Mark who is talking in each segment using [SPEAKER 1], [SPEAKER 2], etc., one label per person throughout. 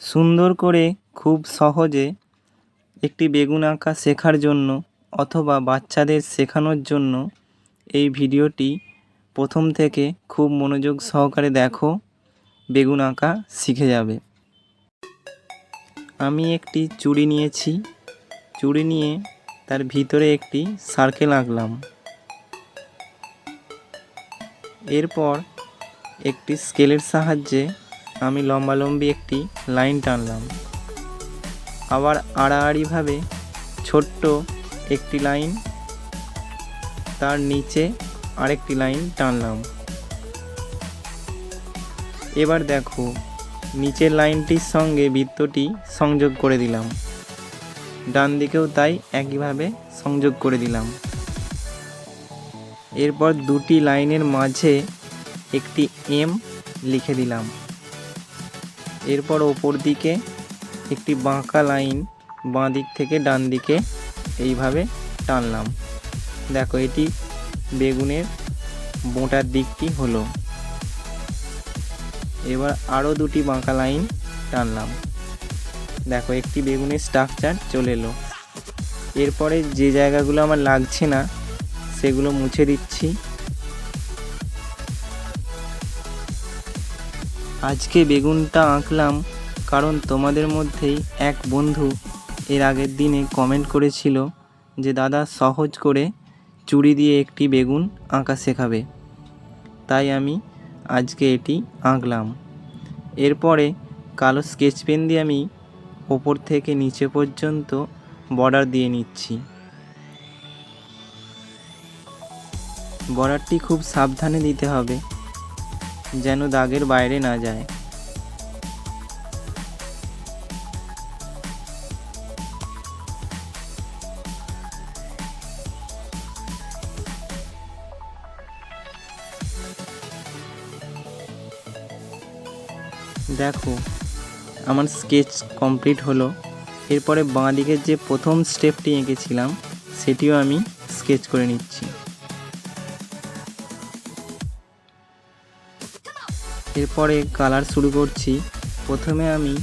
[SPEAKER 1] সুন্দর করে খুব সহজে একটি বেগুন আঁকা শেখার জন্য অথবা বাচ্চাদের শেখানোর জন্য এই ভিডিওটি প্রথম থেকে খুব মনোযোগ সহকারে দেখো, বেগুন আঁকা শিখে যাবে। আমি একটি চুড়ি নিয়েছি। চুড়ি নিয়ে তার ভিতরে একটি সার্কেল আঁকলাম। এরপর একটি স্কেলের সাহায্যে আমি লম্বালম্বি একটি লাইন টানলাম। আবার আড়াআড়িভাবে ছোট্ট একটি লাইন, তার নিচে আরেকটি লাইন টানলাম। এবার দেখো, নিচের লাইনটির সঙ্গে বৃত্তটি সংযোগ করে দিলাম। ডান দিকেও তাই একইভাবে সংযোগ করে দিলাম। এরপর দুটি লাইনের মাঝে একটি এম লিখে দিলাম। এরপর ওপর দিকে একটি বাঁকা লাইন বাঁ দিক থেকে ডান দিকে এইভাবে টানলাম। দেখো, এটি বেগুনের বোঁটার দিকটি হলো। এবার আরও দুটি বাঁকা লাইন টানলাম। দেখো, একটি বেগুনের স্ট্রাকচার চলে এলো। এরপরে যে জায়গাগুলো আমার লাগছে না, সেগুলো মুছে দিচ্ছি। আজকে বেগুনটা আঁকলাম কারণ তোমাদের মধ্যেই এক বন্ধু এর আগের দিনে কমেন্ট করেছিল যে, দাদা, সহজ করে চুড়ি দিয়ে একটি বেগুন আঁকা শেখাবে। তাই আমি আজকে এটি আঁকলাম। এরপরে কালো স্কেচ পেন দিয়ে আমি ওপর থেকে নিচে পর্যন্ত বর্ডার দিয়ে নিচ্ছি। বর্ডারটি খুব সাবধানে দিতে হবে। যেন দাগের বাইরে না যায়। দেখো, আমার স্কেচ কমপ্লিট হলো। এরপরে বাঁ দিকের যে প্রথম স্টেপটি এঁকেছিলাম, সেটিও আমি স্কেচ করে নিচ্ছি। এরপরে কালার শুরু করছি। প্রথমে আমি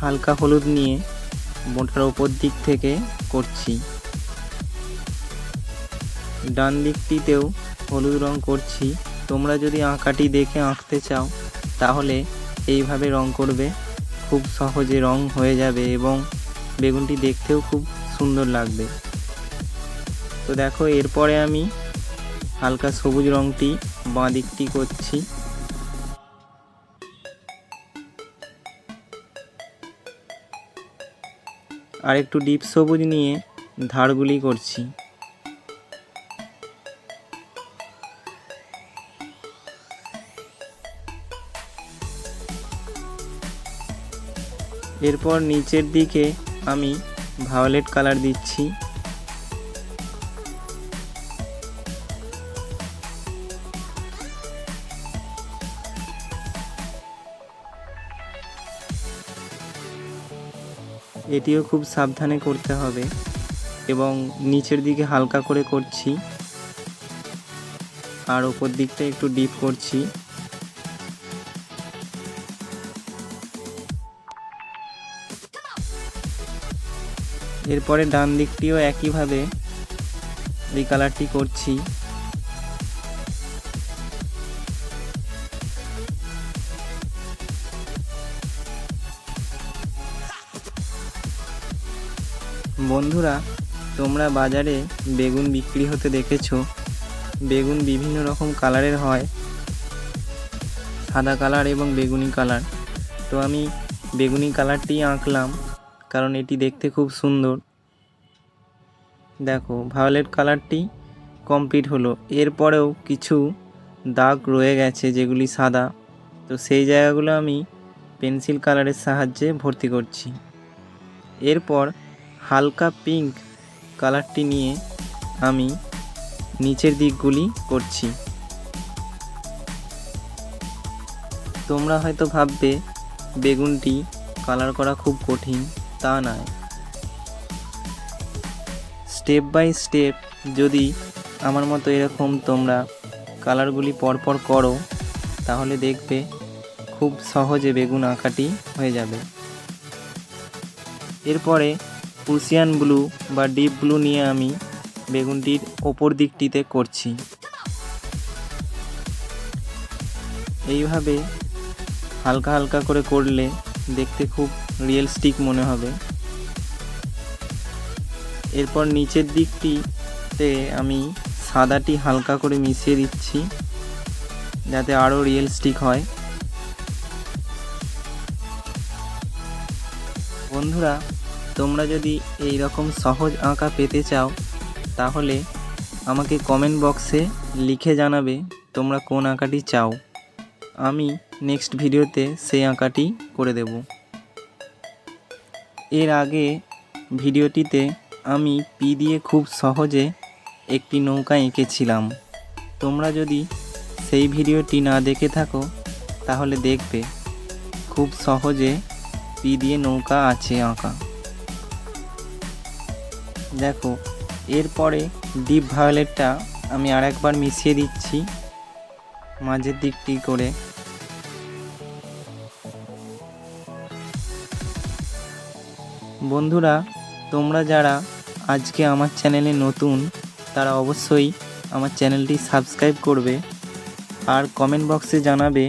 [SPEAKER 1] হালকা হলুদ নিয়ে মোটার ওপর দিক থেকে করছি। ডান দিকটিতেও হলুদ রং করছি। তোমরা যদি আঁকাটি দেখে আঁকতে চাও, তাহলে এইভাবে রং করবে। খুব সহজে রং হয়ে যাবে এবং বেগুনটি দেখতেও খুব সুন্দর লাগবে। তো দেখো, এরপরে আমি হালকা সবুজ রংটি বাঁ দিকটি করছি। আর একটু ডিপ সবুজ নিয়ে ধারগুলি করছি। এরপর নিচের দিকে আমি ভায়োলেট কালার দিচ্ছি। এটিও খুব সাবধানে করতে হবে এবং নিচের দিকে হালকা করে করছি আর ওপর দিকটা একটু ডিপ করছি। এরপরে ডান দিকটিও একইভাবে এই কালারটি করছি। বন্ধুরা, তোমরা বাজারে বেগুন বিক্রি হতে দেখেছ। বেগুন বিভিন্ন রকম কালারের হয়। সাদা কালার এবং বেগুনি কালার। তো আমি বেগুনি কালারটি আঁকলাম, কারণ এটি দেখতে খুব সুন্দর। দেখো, ভায়োলেট কালারটি কমপ্লিট হলো। এরপরেও কিছু দাগ রয়ে গেছে, যেগুলি সাদা। তো সেই জায়গাগুলো আমি পেন্সিল কালারের সাহায্যে ভর্তি করছি। এরপর হালকা পিঙ্ক কালারটি নিয়ে আমি নিচের দিকগুলি করছি। তোমরা হয়তো ভাববে, বেগুনটি কালার করা খুব কঠিন, তা নয়। স্টেপ বাই স্টেপ যদি আমার মতো এরকম তোমরা কালারগুলি পরপর করো, তাহলে দেখবে খুব সহজে বেগুন আঁকাটি হয়ে যাবে। এরপরে প্রুসিয়ান ব্লু বা ডিপ ব্লু নিয়ে আমি বেগুনটির ওপর দিকটিতে করছি। এইভাবে হালকা হালকা করে করলে দেখতে খুব রিয়েলস্টিক মনে হবে। এরপর নিচের দিকটিতে আমি সাদাটি হালকা করে মিশিয়ে দিচ্ছি, যাতে আরও রিয়েলস্টিক হয়। বন্ধুরা তোমরা যদি এই রকম সহজ আঁকা পেতে চাও, তাহলে আমাকে কমেন্ট বক্সে লিখে জানাবে তোমরা কোন আঁকাটি চাও। আমি নেক্সট ভিডিওতে সেই আঁকাটি করে দেব। এর আগে ভিডিওটিতে আমি পি দিয়ে খুব সহজে একটি নৌকা এঁকেছিলাম। তোমরা যদি সেই ভিডিওটি না দেখে থাকো, তাহলে দেখবে খুব সহজে পি দিয়ে নৌকা আছে আঁকা। দেখো, এরপরে ডিপ ভায়োলেটটা আমি আরেকবার মিশিয়ে দিচ্ছি মাঝের দিকটি করে। বন্ধুরা, তোমরা যারা আজকে আমার চ্যানেলে নতুন, তারা অবশ্যই আমার চ্যানেলটি সাবস্ক্রাইব করবে আর কমেন্ট বক্সে জানাবে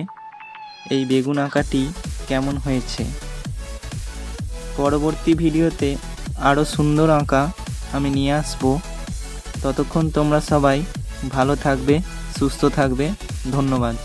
[SPEAKER 1] এই বেগুন আঁকাটি কেমন হয়েছে। পরবর্তী ভিডিওতে আরও সুন্দর আঁকা আমি নিয়ে আসব। ততক্ষণ তোমরা সবাই ভালো থাকবে সুস্থ থাকবে। ধন্যবাদ।